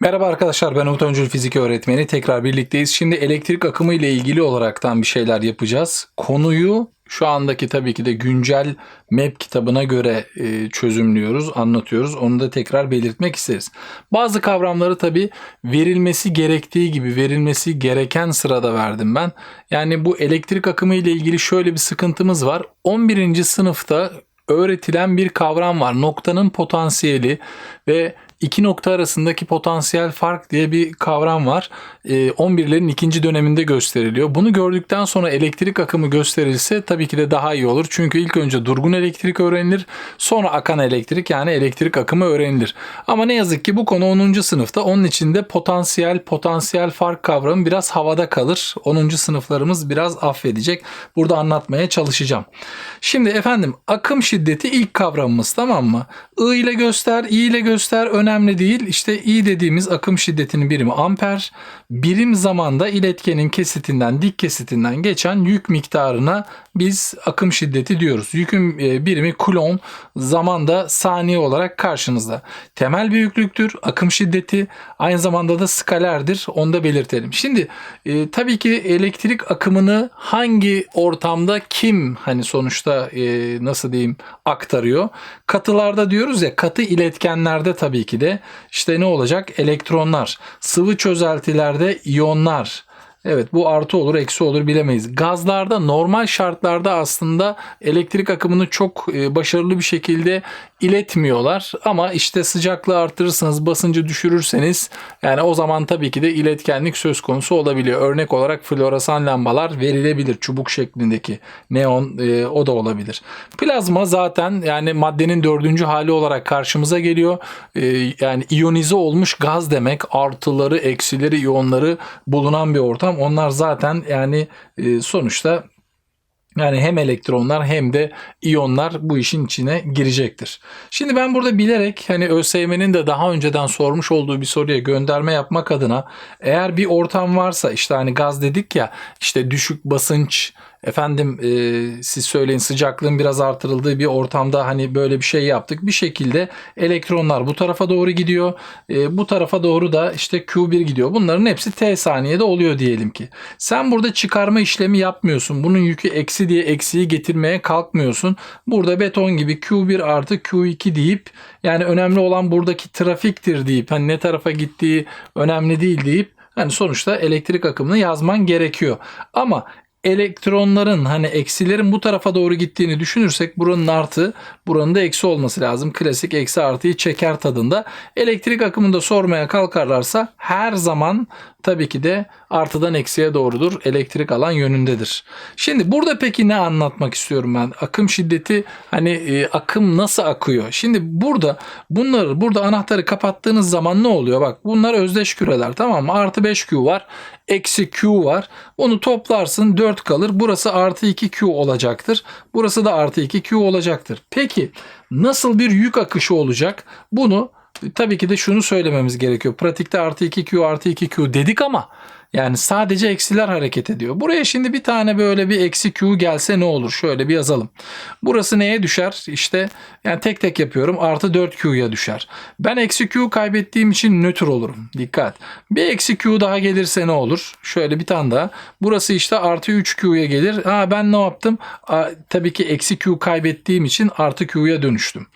Merhaba arkadaşlar ben Umut Öncül Fizik Öğretmeni. Tekrar birlikteyiz. Şimdi elektrik akımı ile ilgili olaraktan bir şeyler yapacağız. Konuyu şu andaki tabii ki de güncel MEP kitabına göre e, çözümlüyoruz, anlatıyoruz. Onu da tekrar belirtmek isteriz. Bazı kavramları tabii verilmesi gerektiği gibi verilmesi gereken sırada verdim ben. Yani bu elektrik akımı ile ilgili şöyle bir sıkıntımız var. 11. sınıfta öğretilen bir kavram var. Noktanın potansiyeli ve iki nokta arasındaki potansiyel fark diye bir kavram var. Ee, 11'lerin ikinci döneminde gösteriliyor. Bunu gördükten sonra elektrik akımı gösterilse tabii ki de daha iyi olur. Çünkü ilk önce durgun elektrik öğrenilir. Sonra akan elektrik yani elektrik akımı öğrenilir. Ama ne yazık ki bu konu 10. sınıfta. Onun için de potansiyel, potansiyel fark kavramı biraz havada kalır. 10. sınıflarımız biraz affedecek. Burada anlatmaya çalışacağım. Şimdi efendim akım şiddeti ilk kavramımız tamam mı? I ile göster, I ile göster önemli değil. İşte I dediğimiz akım şiddetinin birimi amper. Birim zamanda iletkenin kesitinden, dik kesitinden geçen yük miktarına biz akım şiddeti diyoruz. Yükün e, birimi kulon, zamanda saniye olarak karşınızda. Temel büyüklüktür, akım şiddeti aynı zamanda da skalerdir. Onu da belirtelim. Şimdi e, tabii ki elektrik akımını hangi ortamda kim hani sonuçta e, nasıl diyeyim aktarıyor? Katılarda diyoruz ya katı iletkenlerde tabii ki de işte ne olacak? Elektronlar. Sıvı çözeltilerde iyonlar. Evet bu artı olur eksi olur bilemeyiz. Gazlarda normal şartlarda aslında elektrik akımını çok e, başarılı bir şekilde iletmiyorlar. Ama işte sıcaklığı artırırsanız basıncı düşürürseniz yani o zaman tabii ki de iletkenlik söz konusu olabiliyor. Örnek olarak floresan lambalar verilebilir. Çubuk şeklindeki neon e, o da olabilir. Plazma zaten yani maddenin dördüncü hali olarak karşımıza geliyor. E, yani iyonize olmuş gaz demek. Artıları, eksileri, iyonları bulunan bir ortam. Onlar zaten yani e, sonuçta yani hem elektronlar hem de iyonlar bu işin içine girecektir. Şimdi ben burada bilerek hani ÖSYM'nin de daha önceden sormuş olduğu bir soruya gönderme yapmak adına eğer bir ortam varsa işte hani gaz dedik ya işte düşük basınç efendim e, siz söyleyin sıcaklığın biraz artırıldığı bir ortamda hani böyle bir şey yaptık. Bir şekilde elektronlar bu tarafa doğru gidiyor. E, bu tarafa doğru da işte Q1 gidiyor. Bunların hepsi T saniyede oluyor diyelim ki. Sen burada çıkarma işlemi yapmıyorsun. Bunun yükü eksi diye eksiyi getirmeye kalkmıyorsun. Burada beton gibi Q1 artı Q2 deyip yani önemli olan buradaki trafiktir deyip hani ne tarafa gittiği önemli değil deyip hani sonuçta elektrik akımını yazman gerekiyor. Ama elektronların hani eksilerin bu tarafa doğru gittiğini düşünürsek buranın artı buranın da eksi olması lazım. Klasik eksi artıyı çeker tadında. Elektrik akımında sormaya kalkarlarsa her zaman tabii ki de artıdan eksiye doğrudur. Elektrik alan yönündedir. Şimdi burada peki ne anlatmak istiyorum ben? Akım şiddeti hani e, akım nasıl akıyor? Şimdi burada bunları burada anahtarı kapattığınız zaman ne oluyor? Bak bunlar özdeş küreler tamam mı? Artı 5Q var. Eksi Q var. Onu toplarsın 4 kalır. Burası artı 2Q olacaktır. Burası da artı 2Q olacaktır. Peki nasıl bir yük akışı olacak? Bunu tabii ki de şunu söylememiz gerekiyor. Pratikte artı 2Q artı 2Q dedik ama yani sadece eksiler hareket ediyor. Buraya şimdi bir tane böyle bir eksi Q gelse ne olur? Şöyle bir yazalım. Burası neye düşer? İşte yani tek tek yapıyorum. Artı 4Q'ya düşer. Ben eksi Q kaybettiğim için nötr olurum. Dikkat. Bir eksi Q daha gelirse ne olur? Şöyle bir tane daha. Burası işte artı 3Q'ya gelir. Ha ben ne yaptım? Aa, tabii ki eksi Q kaybettiğim için artı Q'ya dönüştüm.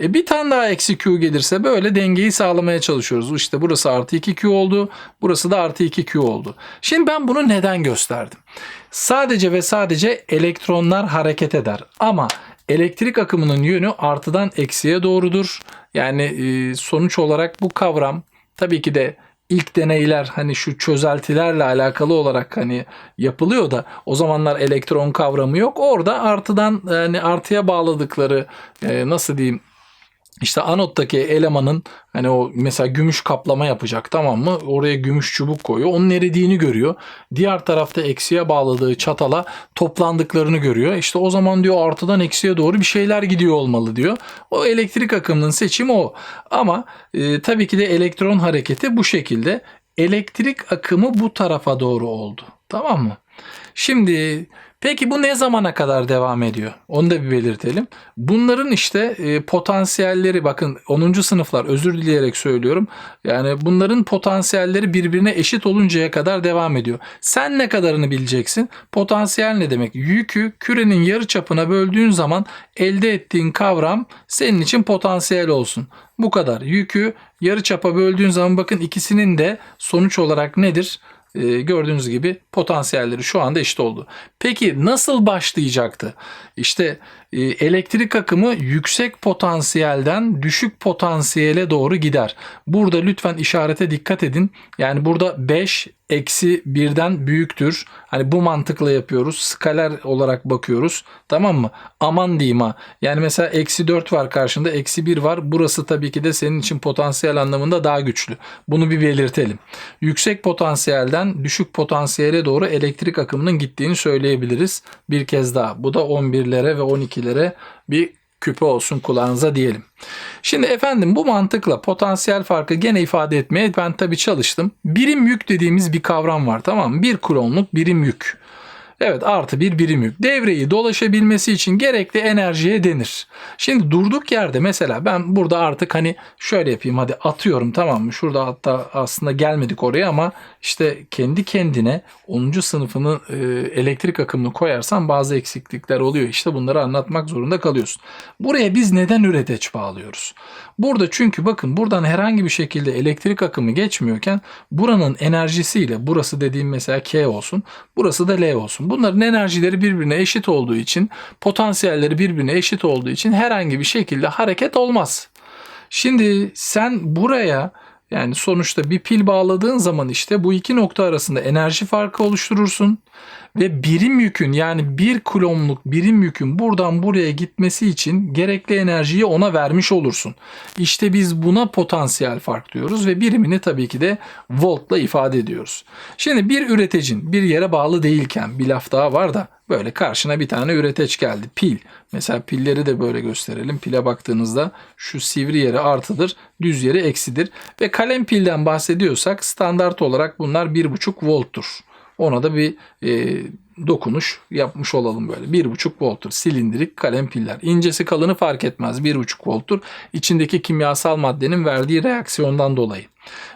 E, bir tane daha eksi Q gelirse böyle dengeyi sağlamaya çalışıyoruz. İşte burası artı 2Q oldu. Burası da artı 2Q oldu oldu. Şimdi ben bunu neden gösterdim? Sadece ve sadece elektronlar hareket eder ama elektrik akımının yönü artıdan eksiye doğrudur. Yani e, sonuç olarak bu kavram tabii ki de ilk deneyler hani şu çözeltilerle alakalı olarak hani yapılıyor da o zamanlar elektron kavramı yok. Orada artıdan yani artıya bağladıkları e, nasıl diyeyim işte anottaki elemanın hani o mesela gümüş kaplama yapacak tamam mı? Oraya gümüş çubuk koyuyor. Onun eridiğini görüyor. Diğer tarafta eksiye bağladığı çatala toplandıklarını görüyor. İşte o zaman diyor artıdan eksiye doğru bir şeyler gidiyor olmalı diyor. O elektrik akımının seçimi o. Ama e, tabii ki de elektron hareketi bu şekilde. Elektrik akımı bu tarafa doğru oldu. Tamam mı? Şimdi Peki bu ne zamana kadar devam ediyor? Onu da bir belirtelim. Bunların işte e, potansiyelleri bakın 10. sınıflar özür dileyerek söylüyorum. Yani bunların potansiyelleri birbirine eşit oluncaya kadar devam ediyor. Sen ne kadarını bileceksin? Potansiyel ne demek? Yükü kürenin yarı çapına böldüğün zaman elde ettiğin kavram senin için potansiyel olsun. Bu kadar. Yükü yarı çapa böldüğün zaman bakın ikisinin de sonuç olarak nedir? Ee, gördüğünüz gibi potansiyelleri şu anda eşit oldu. Peki nasıl başlayacaktı? İşte e, elektrik akımı yüksek potansiyelden düşük potansiyele doğru gider. Burada lütfen işarete dikkat edin. Yani burada 5 eksi 1'den büyüktür. Hani bu mantıkla yapıyoruz. Skaler olarak bakıyoruz. Tamam mı? Aman diyeyim ha. Yani mesela eksi 4 var karşında. Eksi 1 var. Burası tabii ki de senin için potansiyel anlamında daha güçlü. Bunu bir belirtelim. Yüksek potansiyelden düşük potansiyele doğru elektrik akımının gittiğini söyleyebiliriz. Bir kez daha. Bu da 11'lere ve 12'lere bir küpe olsun kulağınıza diyelim. Şimdi efendim bu mantıkla potansiyel farkı gene ifade etmeye ben tabii çalıştım. Birim yük dediğimiz bir kavram var tamam mı? Bir kulonluk birim yük. Evet artı bir birim yük. Devreyi dolaşabilmesi için gerekli enerjiye denir. Şimdi durduk yerde mesela ben burada artık hani şöyle yapayım hadi atıyorum tamam mı? Şurada hatta aslında gelmedik oraya ama işte kendi kendine 10. sınıfını e, elektrik akımını koyarsan bazı eksiklikler oluyor. İşte bunları anlatmak zorunda kalıyorsun. Buraya biz neden üreteç bağlıyoruz? Burada çünkü bakın buradan herhangi bir şekilde elektrik akımı geçmiyorken buranın enerjisiyle burası dediğim mesela K olsun burası da L olsun. Bunların enerjileri birbirine eşit olduğu için potansiyelleri birbirine eşit olduğu için herhangi bir şekilde hareket olmaz. Şimdi sen buraya yani sonuçta bir pil bağladığın zaman işte bu iki nokta arasında enerji farkı oluşturursun ve birim yükün yani bir kulomluk birim yükün buradan buraya gitmesi için gerekli enerjiyi ona vermiş olursun. İşte biz buna potansiyel fark diyoruz ve birimini tabii ki de voltla ifade ediyoruz. Şimdi bir üreticin bir yere bağlı değilken bir laf daha var da böyle karşına bir tane üreteç geldi. Pil. Mesela pilleri de böyle gösterelim. Pile baktığınızda şu sivri yeri artıdır, düz yeri eksidir. Ve kalem pilden bahsediyorsak standart olarak bunlar 1,5 volttur. Ona da bir e, dokunuş yapmış olalım böyle. 1,5 volttur silindirik kalem piller. İncesi kalını fark etmez 1,5 volttur. İçindeki kimyasal maddenin verdiği reaksiyondan dolayı.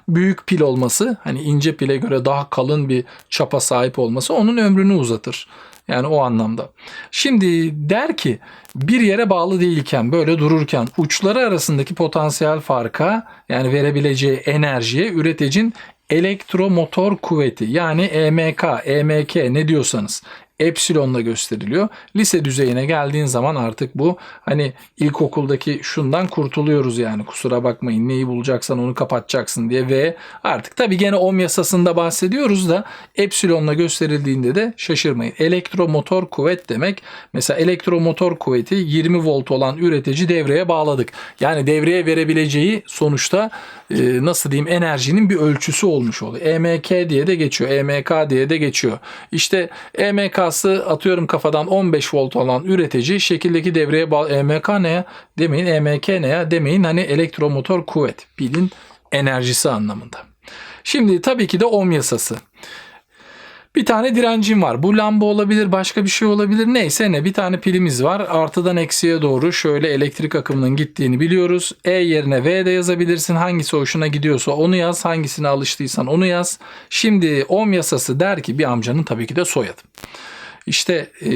Büyük pil olması hani ince pile göre daha kalın bir çapa sahip olması onun ömrünü uzatır. Yani o anlamda. Şimdi der ki bir yere bağlı değilken böyle dururken uçları arasındaki potansiyel farka yani verebileceği enerjiye üreticinin elektromotor kuvveti yani EMK, EMK ne diyorsanız epsilonla gösteriliyor. Lise düzeyine geldiğin zaman artık bu hani ilkokuldaki şundan kurtuluyoruz yani kusura bakmayın neyi bulacaksan onu kapatacaksın diye ve artık tabi gene ohm yasasında bahsediyoruz da epsilonla gösterildiğinde de şaşırmayın. Elektromotor kuvvet demek mesela elektromotor kuvveti 20 volt olan üretici devreye bağladık. Yani devreye verebileceği sonuçta e, nasıl diyeyim enerjinin bir ölçüsü olmuş oluyor. EMK diye de geçiyor. EMK diye de geçiyor. İşte EMK'sı atıyorum kafadan 15 volt olan üretici şekildeki devreye bağlı. EMK ne? Demeyin EMK ne? Demeyin hani elektromotor kuvvet. Pilin enerjisi anlamında. Şimdi tabii ki de ohm yasası. Bir tane direncim var. Bu lamba olabilir, başka bir şey olabilir. Neyse ne bir tane pilimiz var. Artıdan eksiye doğru şöyle elektrik akımının gittiğini biliyoruz. E yerine V de yazabilirsin. Hangisi hoşuna gidiyorsa onu yaz. Hangisine alıştıysan onu yaz. Şimdi ohm yasası der ki bir amcanın tabii ki de soyadı. İşte e,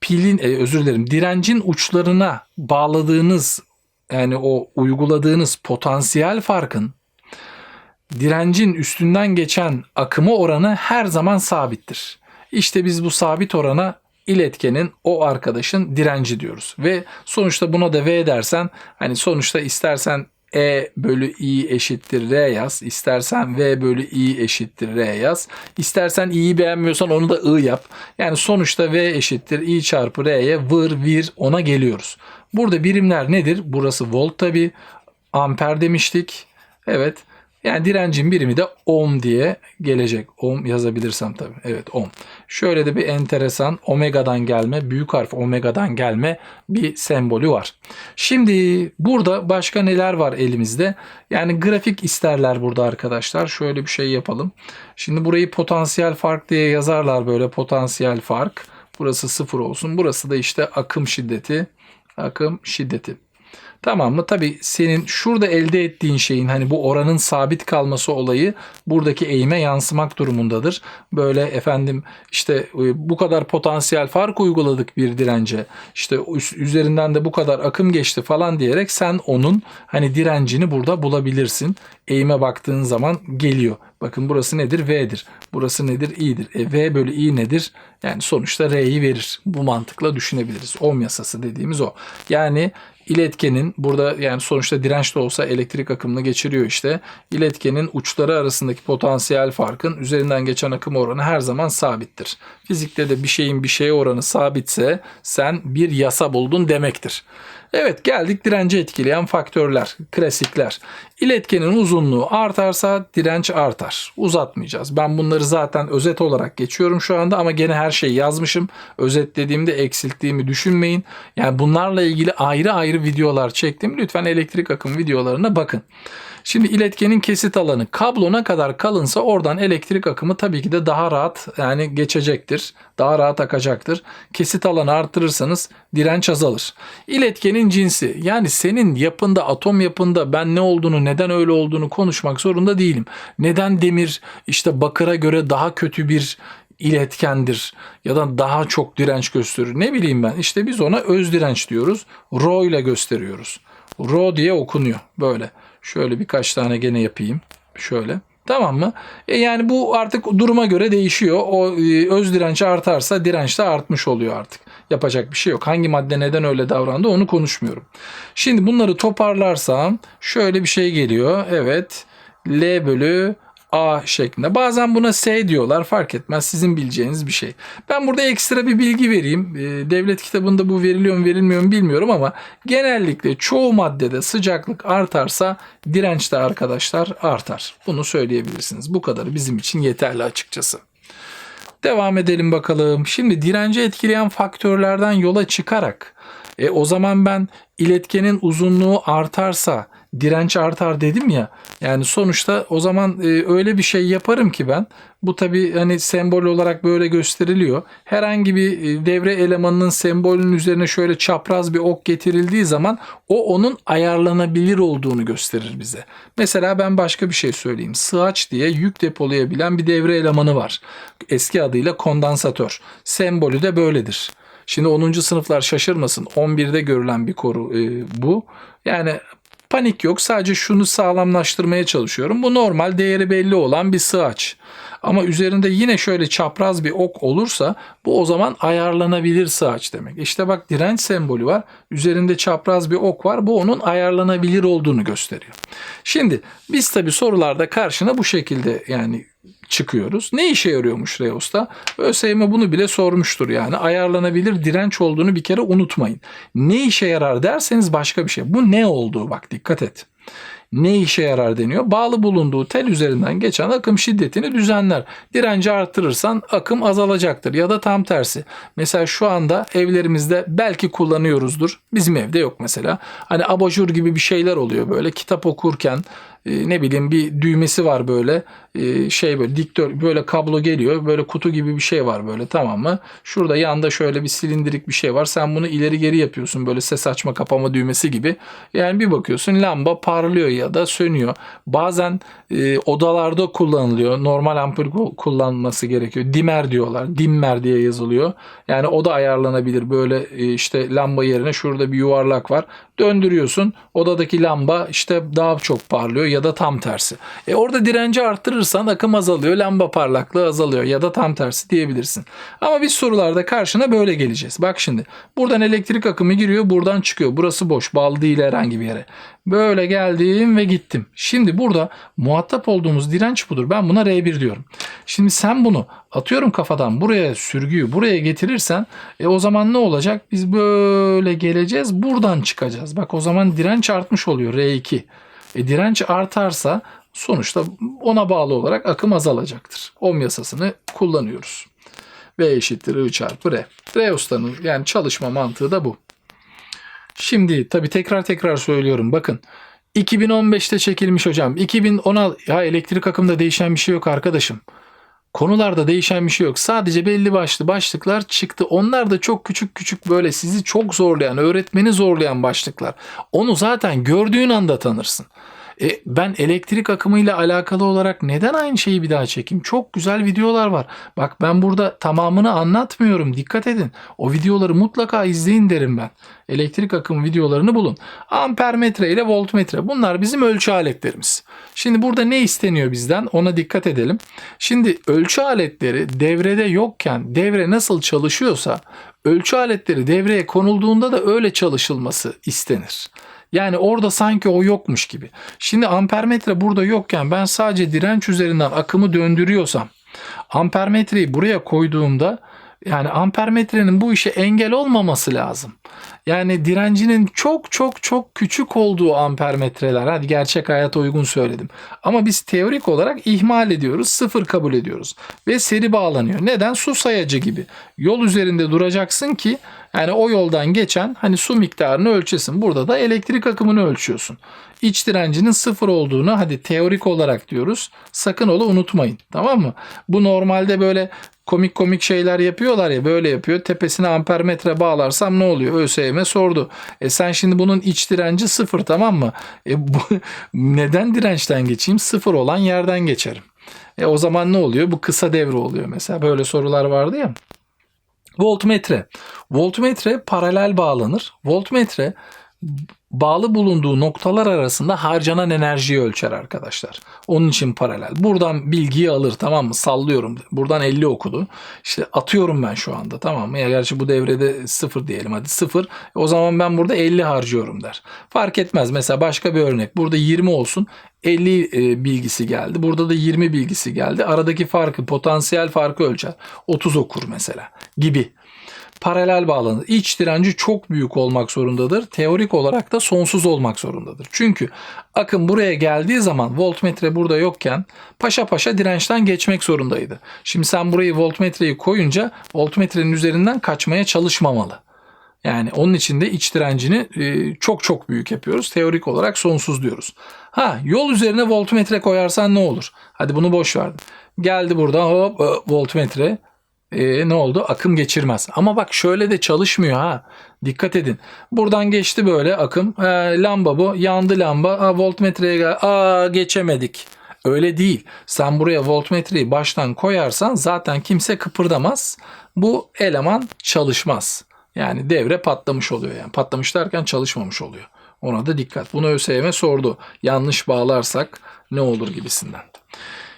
pilin e, özür dilerim direncin uçlarına bağladığınız yani o uyguladığınız potansiyel farkın direncin üstünden geçen akımı oranı her zaman sabittir. İşte biz bu sabit orana iletkenin o arkadaşın direnci diyoruz. Ve sonuçta buna da V dersen hani sonuçta istersen E bölü I eşittir R yaz. İstersen V bölü I eşittir R yaz. İstersen I'yi beğenmiyorsan onu da I yap. Yani sonuçta V eşittir I çarpı R'ye vır vir ona geliyoruz. Burada birimler nedir? Burası volt tabi. Amper demiştik. Evet. Yani direncin birimi de ohm diye gelecek. Ohm yazabilirsem tabii. Evet ohm. Şöyle de bir enteresan omega'dan gelme, büyük harf omega'dan gelme bir sembolü var. Şimdi burada başka neler var elimizde? Yani grafik isterler burada arkadaşlar. Şöyle bir şey yapalım. Şimdi burayı potansiyel fark diye yazarlar böyle potansiyel fark. Burası sıfır olsun. Burası da işte akım şiddeti. Akım şiddeti. Tamam mı? Tabii senin şurada elde ettiğin şeyin hani bu oranın sabit kalması olayı buradaki eğime yansımak durumundadır. Böyle efendim işte e, bu kadar potansiyel fark uyguladık bir dirence. İşte üzerinden de bu kadar akım geçti falan diyerek sen onun hani direncini burada bulabilirsin. Eğime baktığın zaman geliyor. Bakın burası nedir? V'dir. Burası nedir? i'dir. E, v bölü i nedir? Yani sonuçta R'yi verir. Bu mantıkla düşünebiliriz. Ohm yasası dediğimiz o. Yani iletkenin burada yani sonuçta direnç de olsa elektrik akımını geçiriyor işte. İletkenin uçları arasındaki potansiyel farkın üzerinden geçen akım oranı her zaman sabittir. Fizikte de bir şeyin bir şeye oranı sabitse sen bir yasa buldun demektir. Evet geldik dirence etkileyen faktörler, klasikler. İletkenin uzunluğu artarsa direnç artar. Uzatmayacağız. Ben bunları zaten özet olarak geçiyorum şu anda ama gene her şeyi yazmışım. Özetlediğimde eksilttiğimi düşünmeyin. Yani bunlarla ilgili ayrı ayrı videolar çektim. Lütfen elektrik akım videolarına bakın. Şimdi iletkenin kesit alanı kablona kadar kalınsa oradan elektrik akımı tabii ki de daha rahat yani geçecektir. Daha rahat akacaktır. Kesit alanı arttırırsanız direnç azalır. İletkenin cinsi yani senin yapında atom yapında ben ne olduğunu neden öyle olduğunu konuşmak zorunda değilim. Neden demir işte bakıra göre daha kötü bir iletkendir ya da daha çok direnç gösterir. Ne bileyim ben işte biz ona öz direnç diyoruz. Rho ile gösteriyoruz. Rho diye okunuyor böyle. Şöyle birkaç tane gene yapayım. Şöyle. Tamam mı? E yani bu artık duruma göre değişiyor. O e, öz direnç artarsa direnç de artmış oluyor artık. Yapacak bir şey yok. Hangi madde neden öyle davrandı onu konuşmuyorum. Şimdi bunları toparlarsam şöyle bir şey geliyor. Evet. L bölü A şeklinde. Bazen buna S diyorlar fark etmez sizin bileceğiniz bir şey. Ben burada ekstra bir bilgi vereyim. Ee, Devlet kitabında bu veriliyor mu verilmiyor mu bilmiyorum ama genellikle çoğu maddede sıcaklık artarsa direnç de arkadaşlar artar. Bunu söyleyebilirsiniz. Bu kadarı bizim için yeterli açıkçası. Devam edelim bakalım. Şimdi direnci etkileyen faktörlerden yola çıkarak e, o zaman ben iletkenin uzunluğu artarsa direnç artar dedim ya. Yani sonuçta o zaman e, öyle bir şey yaparım ki ben. Bu tabi hani sembol olarak böyle gösteriliyor. Herhangi bir e, devre elemanının sembolünün üzerine şöyle çapraz bir ok getirildiği zaman o onun ayarlanabilir olduğunu gösterir bize. Mesela ben başka bir şey söyleyeyim. Sığaç diye yük depolayabilen bir devre elemanı var. Eski adıyla kondansatör. Sembolü de böyledir. Şimdi 10. sınıflar şaşırmasın. 11'de görülen bir koru e, bu. Yani panik yok. Sadece şunu sağlamlaştırmaya çalışıyorum. Bu normal değeri belli olan bir sığaç. Ama üzerinde yine şöyle çapraz bir ok olursa bu o zaman ayarlanabilir sığaç demek. İşte bak direnç sembolü var. Üzerinde çapraz bir ok var. Bu onun ayarlanabilir olduğunu gösteriyor. Şimdi biz tabi sorularda karşına bu şekilde yani çıkıyoruz. Ne işe yarıyormuş Reos'ta? ÖSYM bunu bile sormuştur yani. Ayarlanabilir direnç olduğunu bir kere unutmayın. Ne işe yarar derseniz başka bir şey. Bu ne olduğu bak dikkat et. Ne işe yarar deniyor? Bağlı bulunduğu tel üzerinden geçen akım şiddetini düzenler. Direnci artırırsan akım azalacaktır ya da tam tersi. Mesela şu anda evlerimizde belki kullanıyoruzdur. Bizim evde yok mesela. Hani abajur gibi bir şeyler oluyor böyle kitap okurken e, ne bileyim bir düğmesi var böyle e, şey böyle diktör böyle kablo geliyor böyle kutu gibi bir şey var böyle tamam mı? Şurada yanda şöyle bir silindirik bir şey var. Sen bunu ileri geri yapıyorsun böyle ses açma kapama düğmesi gibi. Yani bir bakıyorsun lamba parlıyor ya da sönüyor. Bazen e, odalarda kullanılıyor. Normal ampul ku- kullanması gerekiyor. Dimer diyorlar. Dimmer diye yazılıyor. Yani o da ayarlanabilir. Böyle e, işte lamba yerine şurada bir yuvarlak var. Döndürüyorsun. Odadaki lamba işte daha çok parlıyor ya da tam tersi. E orada direnci arttırırsan akım azalıyor, lamba parlaklığı azalıyor ya da tam tersi diyebilirsin. Ama biz sorularda karşına böyle geleceğiz. Bak şimdi buradan elektrik akımı giriyor, buradan çıkıyor. Burası boş, bağlı değil herhangi bir yere. Böyle geldim ve gittim. Şimdi burada muhatap olduğumuz direnç budur. Ben buna R1 diyorum. Şimdi sen bunu atıyorum kafadan buraya sürgüyü buraya getirirsen e o zaman ne olacak? Biz böyle geleceğiz buradan çıkacağız. Bak o zaman direnç artmış oluyor R2. E, direnç artarsa sonuçta ona bağlı olarak akım azalacaktır. Ohm yasasını kullanıyoruz. V eşittir I çarpı R. Reosta'nın yani çalışma mantığı da bu. Şimdi tabi tekrar tekrar söylüyorum bakın. 2015'te çekilmiş hocam. 2016 ya elektrik akımda değişen bir şey yok arkadaşım. Konularda değişen bir şey yok. Sadece belli başlı başlıklar çıktı. Onlar da çok küçük küçük böyle sizi çok zorlayan, öğretmeni zorlayan başlıklar. Onu zaten gördüğün anda tanırsın. E, ben elektrik akımıyla alakalı olarak neden aynı şeyi bir daha çekeyim? Çok güzel videolar var. Bak ben burada tamamını anlatmıyorum. Dikkat edin. O videoları mutlaka izleyin derim ben. Elektrik akımı videolarını bulun. Ampermetre ile voltmetre. Bunlar bizim ölçü aletlerimiz. Şimdi burada ne isteniyor bizden? Ona dikkat edelim. Şimdi ölçü aletleri devrede yokken devre nasıl çalışıyorsa ölçü aletleri devreye konulduğunda da öyle çalışılması istenir. Yani orada sanki o yokmuş gibi. Şimdi ampermetre burada yokken ben sadece direnç üzerinden akımı döndürüyorsam ampermetreyi buraya koyduğumda yani ampermetrenin bu işe engel olmaması lazım. Yani direncinin çok çok çok küçük olduğu ampermetreler. Hadi gerçek hayata uygun söyledim. Ama biz teorik olarak ihmal ediyoruz. Sıfır kabul ediyoruz. Ve seri bağlanıyor. Neden? Su sayacı gibi. Yol üzerinde duracaksın ki yani o yoldan geçen hani su miktarını ölçesin. Burada da elektrik akımını ölçüyorsun. İç direncinin sıfır olduğunu hadi teorik olarak diyoruz. Sakın ola unutmayın. Tamam mı? Bu normalde böyle komik komik şeyler yapıyorlar ya böyle yapıyor. Tepesine ampermetre bağlarsam ne oluyor? ÖSYM sordu. E sen şimdi bunun iç direnci sıfır tamam mı? E bu neden dirençten geçeyim? Sıfır olan yerden geçerim. E o zaman ne oluyor? Bu kısa devre oluyor mesela. Böyle sorular vardı ya. Voltmetre. Voltmetre paralel bağlanır. Voltmetre bağlı bulunduğu noktalar arasında harcanan enerjiyi ölçer arkadaşlar. Onun için paralel. Buradan bilgiyi alır tamam mı? Sallıyorum. Buradan 50 okudu. İşte atıyorum ben şu anda tamam mı? Ya gerçi bu devrede 0 diyelim hadi 0. O zaman ben burada 50 harcıyorum der. Fark etmez. Mesela başka bir örnek. Burada 20 olsun. 50 e, bilgisi geldi. Burada da 20 bilgisi geldi. Aradaki farkı, potansiyel farkı ölçer. 30 okur mesela gibi paralel bağlanır. İç direnci çok büyük olmak zorundadır. Teorik olarak da sonsuz olmak zorundadır. Çünkü akım buraya geldiği zaman voltmetre burada yokken paşa paşa dirençten geçmek zorundaydı. Şimdi sen burayı voltmetreyi koyunca voltmetrenin üzerinden kaçmaya çalışmamalı. Yani onun için de iç direncini e, çok çok büyük yapıyoruz. Teorik olarak sonsuz diyoruz. Ha yol üzerine voltmetre koyarsan ne olur? Hadi bunu boş verdim. Geldi burada hop e, voltmetre e, ne oldu? Akım geçirmez. Ama bak şöyle de çalışmıyor ha. Dikkat edin. Buradan geçti böyle akım. E, lamba bu. Yandı lamba. Ha, voltmetreye gel. Aa geçemedik. Öyle değil. Sen buraya voltmetreyi baştan koyarsan zaten kimse kıpırdamaz. Bu eleman çalışmaz. Yani devre patlamış oluyor yani. Patlamış derken çalışmamış oluyor. Ona da dikkat. Bunu ÖSYM sordu. Yanlış bağlarsak ne olur gibisinden.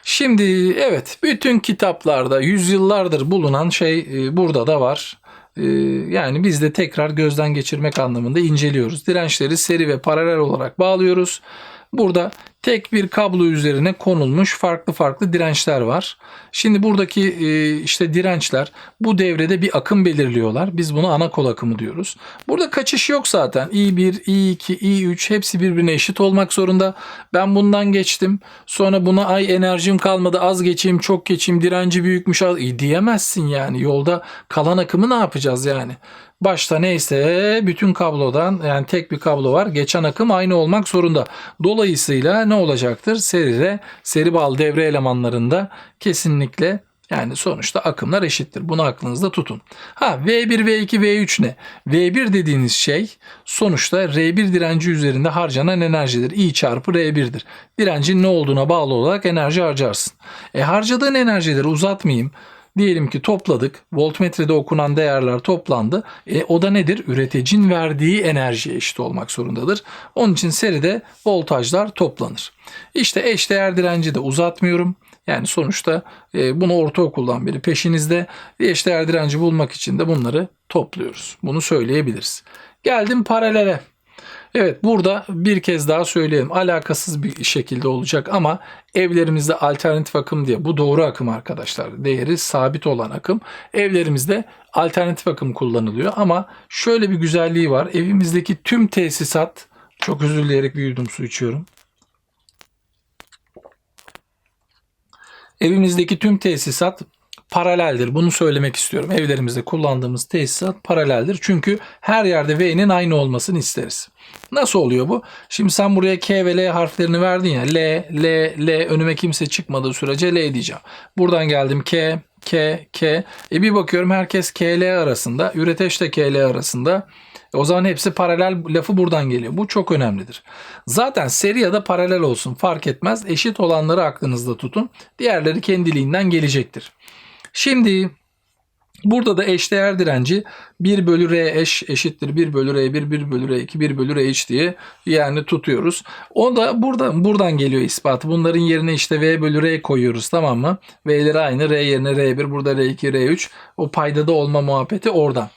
Şimdi evet bütün kitaplarda yüzyıllardır bulunan şey e, burada da var. E, yani biz de tekrar gözden geçirmek anlamında inceliyoruz. Dirençleri seri ve paralel olarak bağlıyoruz. Burada tek bir kablo üzerine konulmuş farklı farklı dirençler var. Şimdi buradaki e, işte dirençler bu devrede bir akım belirliyorlar. Biz buna ana kol akımı diyoruz. Burada kaçış yok zaten. I1, I2, I3 hepsi birbirine eşit olmak zorunda. Ben bundan geçtim. Sonra buna ay enerjim kalmadı az geçeyim çok geçeyim direnci büyükmüş az e, diyemezsin yani. Yolda kalan akımı ne yapacağız yani? Başta neyse bütün kablodan yani tek bir kablo var. Geçen akım aynı olmak zorunda. Dolayısıyla ne olacaktır? Seride seri bağlı devre elemanlarında kesinlikle yani sonuçta akımlar eşittir. Bunu aklınızda tutun. Ha V1, V2, V3 ne? V1 dediğiniz şey sonuçta R1 direnci üzerinde harcanan enerjidir. I çarpı R1'dir. Direncin ne olduğuna bağlı olarak enerji harcarsın. E harcadığın enerjileri uzatmayayım. Diyelim ki topladık. Voltmetrede okunan değerler toplandı. E, o da nedir? Üreticinin verdiği enerjiye eşit olmak zorundadır. Onun için seride voltajlar toplanır. İşte eşdeğer direnci de uzatmıyorum. Yani sonuçta e, bunu ortaokuldan beri peşinizde eşdeğer direnci bulmak için de bunları topluyoruz. Bunu söyleyebiliriz. Geldim paralele. Evet burada bir kez daha söyleyelim. Alakasız bir şekilde olacak ama evlerimizde alternatif akım diye bu doğru akım arkadaşlar. Değeri sabit olan akım. Evlerimizde alternatif akım kullanılıyor ama şöyle bir güzelliği var. Evimizdeki tüm tesisat çok özür dileyerek bir yudum su içiyorum. Evimizdeki tüm tesisat paraleldir. Bunu söylemek istiyorum. Evlerimizde kullandığımız tesisat paraleldir. Çünkü her yerde V'nin aynı olmasını isteriz. Nasıl oluyor bu? Şimdi sen buraya K ve L harflerini verdin ya. L, L, L önüme kimse çıkmadığı sürece L diyeceğim. Buradan geldim K, K, K. E bir bakıyorum herkes K, L arasında. Üreteş de K, L arasında. E o zaman hepsi paralel lafı buradan geliyor. Bu çok önemlidir. Zaten seri ya da paralel olsun fark etmez. Eşit olanları aklınızda tutun. Diğerleri kendiliğinden gelecektir. Şimdi burada da eşdeğer direnci 1 bölü R eş eşittir 1 bölü R1 1 bölü R2 1 bölü R3 diye yani tutuyoruz. O da burada buradan geliyor ispatı. Bunların yerine işte V bölü R koyuyoruz tamam mı? V'leri aynı R yerine R1 burada R2 R3 o paydada olma muhabbeti oradan.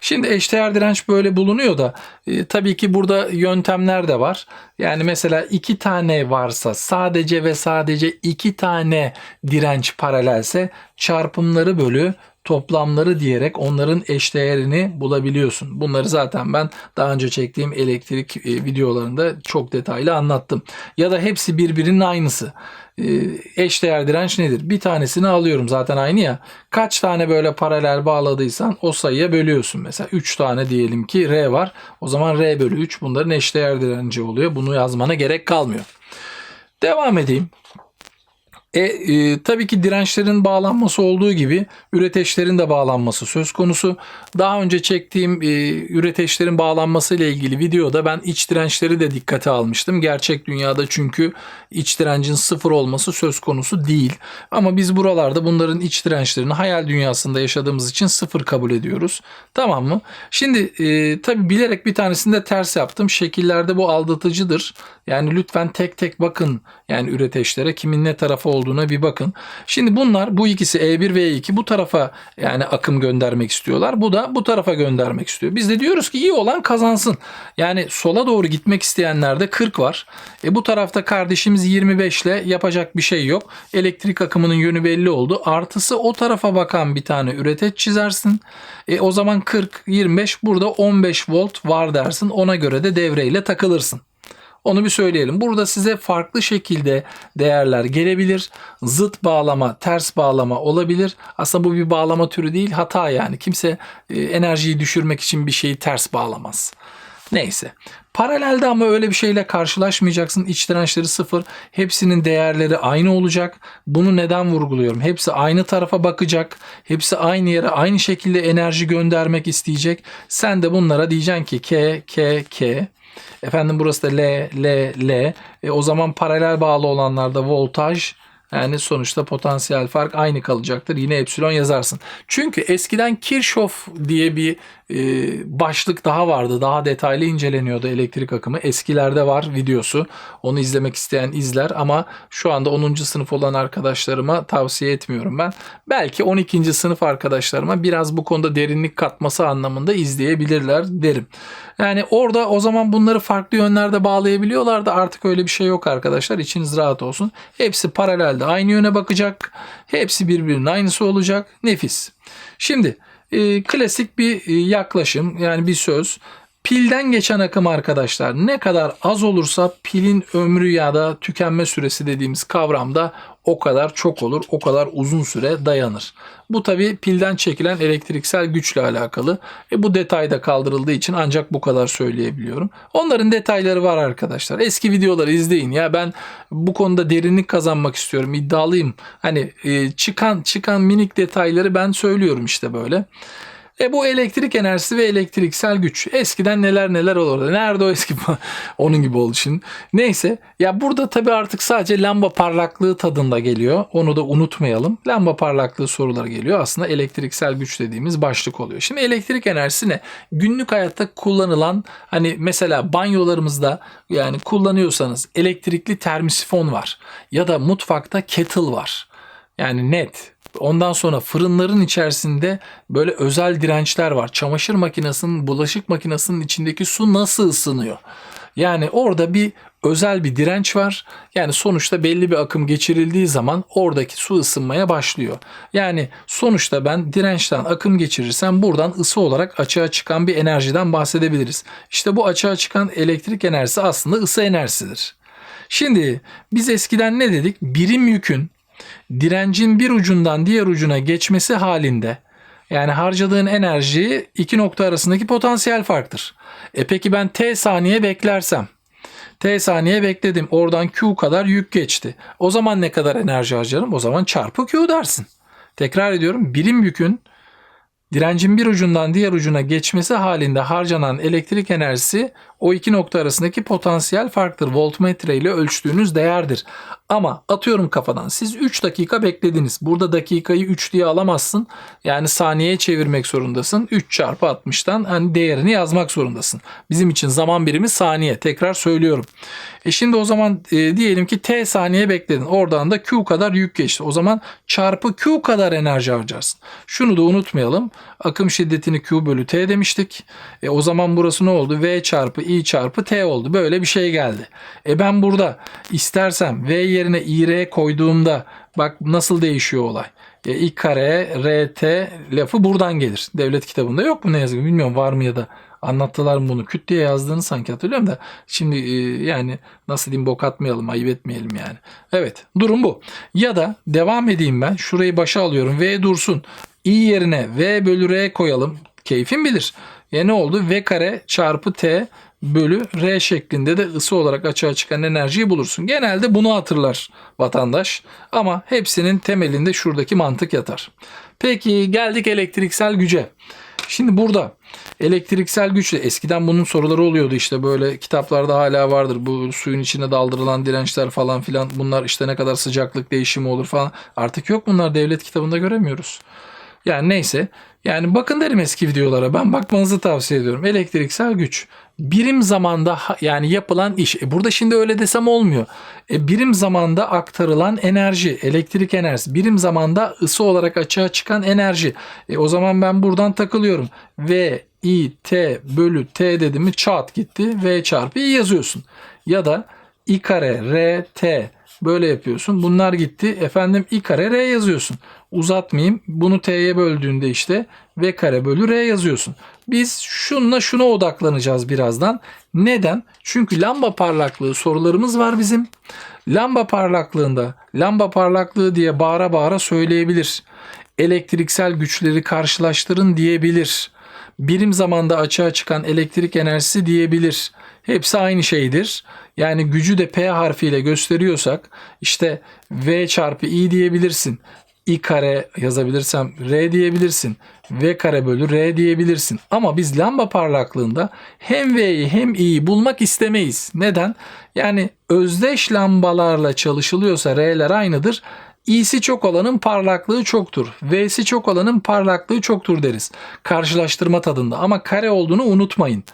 Şimdi eşdeğer direnç böyle bulunuyor da e, tabii ki burada yöntemler de var. Yani mesela iki tane varsa sadece ve sadece iki tane direnç paralelse çarpımları bölü toplamları diyerek onların eşdeğerini bulabiliyorsun. Bunları zaten ben daha önce çektiğim elektrik e, videolarında çok detaylı anlattım. Ya da hepsi birbirinin aynısı. E, eşdeğer direnç nedir? Bir tanesini alıyorum zaten aynı ya. Kaç tane böyle paralel bağladıysan o sayıya bölüyorsun. Mesela 3 tane diyelim ki R var. O zaman R bölü 3 bunların eşdeğer direnci oluyor. Bunu yazmana gerek kalmıyor. Devam edeyim. E, e, tabii ki dirençlerin bağlanması olduğu gibi üreteçlerin de bağlanması söz konusu. Daha önce çektiğim e, üreteçlerin bağlanması ile ilgili videoda ben iç dirençleri de dikkate almıştım. Gerçek dünyada çünkü iç direncin sıfır olması söz konusu değil. Ama biz buralarda bunların iç dirençlerini hayal dünyasında yaşadığımız için sıfır kabul ediyoruz. Tamam mı? Şimdi e, tabii bilerek bir tanesini de ters yaptım. Şekillerde bu aldatıcıdır. Yani lütfen tek tek bakın yani üreteçlere kimin ne tarafı olduğuna bir bakın. Şimdi bunlar bu ikisi E1 ve E2 bu tarafa yani akım göndermek istiyorlar. Bu da bu tarafa göndermek istiyor. Biz de diyoruz ki iyi olan kazansın. Yani sola doğru gitmek isteyenlerde 40 var. E bu tarafta kardeşimiz 25 ile yapacak bir şey yok. Elektrik akımının yönü belli oldu. Artısı o tarafa bakan bir tane üreteç çizersin. E o zaman 40 25 burada 15 volt var dersin. Ona göre de devreyle takılırsın. Onu bir söyleyelim. Burada size farklı şekilde değerler gelebilir. Zıt bağlama, ters bağlama olabilir. Aslında bu bir bağlama türü değil, hata yani. Kimse e, enerjiyi düşürmek için bir şeyi ters bağlamaz. Neyse. Paralelde ama öyle bir şeyle karşılaşmayacaksın. İç dirençleri sıfır. Hepsinin değerleri aynı olacak. Bunu neden vurguluyorum? Hepsi aynı tarafa bakacak. Hepsi aynı yere aynı şekilde enerji göndermek isteyecek. Sen de bunlara diyeceksin ki K, K, K. Efendim burası da L, L, L. E, o zaman paralel bağlı olanlarda voltaj yani sonuçta potansiyel fark aynı kalacaktır. Yine epsilon yazarsın. Çünkü eskiden Kirchhoff diye bir e, başlık daha vardı. Daha detaylı inceleniyordu elektrik akımı. Eskilerde var videosu. Onu izlemek isteyen izler ama şu anda 10. sınıf olan arkadaşlarıma tavsiye etmiyorum ben. Belki 12. sınıf arkadaşlarıma biraz bu konuda derinlik katması anlamında izleyebilirler derim. Yani orada o zaman bunları farklı yönlerde bağlayabiliyorlardı. Artık öyle bir şey yok arkadaşlar. İçiniz rahat olsun. Hepsi paralelde aynı yöne bakacak. Hepsi birbirinin aynısı olacak. Nefis. Şimdi e, klasik bir e, yaklaşım yani bir söz. Pilden geçen akım arkadaşlar ne kadar az olursa pilin ömrü ya da tükenme süresi dediğimiz kavramda o kadar çok olur, o kadar uzun süre dayanır. Bu tabi pilden çekilen elektriksel güçle alakalı. E bu detayda kaldırıldığı için ancak bu kadar söyleyebiliyorum. Onların detayları var arkadaşlar. Eski videoları izleyin ya ben bu konuda derinlik kazanmak istiyorum. iddialıyım. Hani e, çıkan çıkan minik detayları ben söylüyorum işte böyle. E bu elektrik enerjisi ve elektriksel güç. Eskiden neler neler olurdu. Nerede o eski onun gibi oldu şimdi. Neyse ya burada tabii artık sadece lamba parlaklığı tadında geliyor. Onu da unutmayalım. Lamba parlaklığı soruları geliyor. Aslında elektriksel güç dediğimiz başlık oluyor. Şimdi elektrik enerjisi ne? Günlük hayatta kullanılan hani mesela banyolarımızda yani kullanıyorsanız elektrikli termosifon var. Ya da mutfakta kettle var. Yani net. Ondan sonra fırınların içerisinde böyle özel dirençler var. Çamaşır makinesinin, bulaşık makinesinin içindeki su nasıl ısınıyor? Yani orada bir özel bir direnç var. Yani sonuçta belli bir akım geçirildiği zaman oradaki su ısınmaya başlıyor. Yani sonuçta ben dirençten akım geçirirsem buradan ısı olarak açığa çıkan bir enerjiden bahsedebiliriz. İşte bu açığa çıkan elektrik enerjisi aslında ısı enerjisidir. Şimdi biz eskiden ne dedik? Birim yükün direncin bir ucundan diğer ucuna geçmesi halinde yani harcadığın enerji iki nokta arasındaki potansiyel farktır. E peki ben t saniye beklersem T saniye bekledim. Oradan Q kadar yük geçti. O zaman ne kadar enerji harcarım? O zaman çarpı Q dersin. Tekrar ediyorum. Birim yükün direncin bir ucundan diğer ucuna geçmesi halinde harcanan elektrik enerjisi o iki nokta arasındaki potansiyel farktır. Voltmetre ile ölçtüğünüz değerdir. Ama atıyorum kafadan siz 3 dakika beklediniz. Burada dakikayı 3 diye alamazsın. Yani saniyeye çevirmek zorundasın. 3 çarpı 60'tan hani değerini yazmak zorundasın. Bizim için zaman birimi saniye. Tekrar söylüyorum. E şimdi o zaman e, diyelim ki t saniye bekledin. Oradan da q kadar yük geçti. O zaman çarpı q kadar enerji harcarsın. Şunu da unutmayalım. Akım şiddetini q bölü t demiştik. E, o zaman burası ne oldu? v çarpı i çarpı t oldu. Böyle bir şey geldi. E ben burada istersem v yerine ir koyduğumda bak nasıl değişiyor olay. E, i kare rt lafı buradan gelir. Devlet kitabında yok mu ne yazık bilmiyorum var mı ya da anlattılar mı bunu küt diye yazdığını sanki hatırlıyorum da şimdi e, yani nasıl diyeyim bok atmayalım ayıp etmeyelim yani. Evet durum bu. Ya da devam edeyim ben şurayı başa alıyorum v dursun i yerine v bölü r koyalım keyfin bilir. Ya ne oldu v kare çarpı t bölü R şeklinde de ısı olarak açığa çıkan enerjiyi bulursun. Genelde bunu hatırlar vatandaş ama hepsinin temelinde şuradaki mantık yatar. Peki geldik elektriksel güce. Şimdi burada elektriksel güçle eskiden bunun soruları oluyordu işte böyle kitaplarda hala vardır bu suyun içine daldırılan dirençler falan filan bunlar işte ne kadar sıcaklık değişimi olur falan artık yok bunlar devlet kitabında göremiyoruz. Yani neyse yani bakın derim eski videolara ben bakmanızı tavsiye ediyorum. Elektriksel güç birim zamanda yani yapılan iş. E burada şimdi öyle desem olmuyor. E birim zamanda aktarılan enerji, elektrik enerjisi. Birim zamanda ısı olarak açığa çıkan enerji. E o zaman ben buradan takılıyorum. V, I, T bölü T dedim mi çat gitti. V çarpı I yazıyorsun. Ya da I kare, R, T böyle yapıyorsun. Bunlar gitti. Efendim I kare R yazıyorsun. Uzatmayayım. Bunu T'ye böldüğünde işte V kare bölü R yazıyorsun. Biz şunla şuna odaklanacağız birazdan. Neden? Çünkü lamba parlaklığı sorularımız var bizim. Lamba parlaklığında lamba parlaklığı diye bağıra bağıra söyleyebilir. Elektriksel güçleri karşılaştırın diyebilir. Birim zamanda açığa çıkan elektrik enerjisi diyebilir. Hepsi aynı şeydir. Yani gücü de P harfiyle gösteriyorsak işte V çarpı I diyebilirsin. I kare yazabilirsem R diyebilirsin. V kare bölü R diyebilirsin. Ama biz lamba parlaklığında hem V'yi hem I'yi bulmak istemeyiz. Neden? Yani özdeş lambalarla çalışılıyorsa R'ler aynıdır. İ'si çok olanın parlaklığı çoktur. V'si çok olanın parlaklığı çoktur deriz. Karşılaştırma tadında. Ama kare olduğunu unutmayın.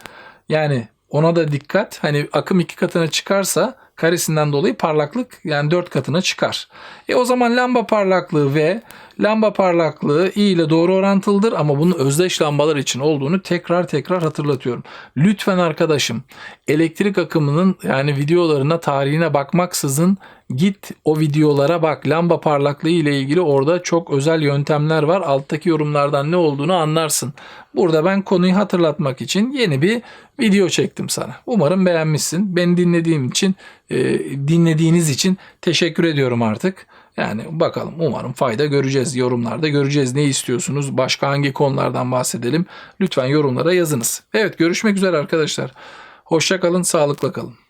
Yani ona da dikkat. Hani akım iki katına çıkarsa karesinden dolayı parlaklık yani 4 katına çıkar. E o zaman lamba parlaklığı ve lamba parlaklığı I ile doğru orantılıdır ama bunun özdeş lambalar için olduğunu tekrar tekrar hatırlatıyorum. Lütfen arkadaşım elektrik akımının yani videolarına tarihine bakmaksızın git o videolara bak. Lamba parlaklığı ile ilgili orada çok özel yöntemler var. Alttaki yorumlardan ne olduğunu anlarsın. Burada ben konuyu hatırlatmak için yeni bir video çektim sana. Umarım beğenmişsin. Beni dinlediğim için, e, dinlediğiniz için teşekkür ediyorum artık. Yani bakalım umarım fayda göreceğiz. Yorumlarda göreceğiz. Ne istiyorsunuz? Başka hangi konulardan bahsedelim? Lütfen yorumlara yazınız. Evet görüşmek üzere arkadaşlar. Hoşça kalın, sağlıkla kalın.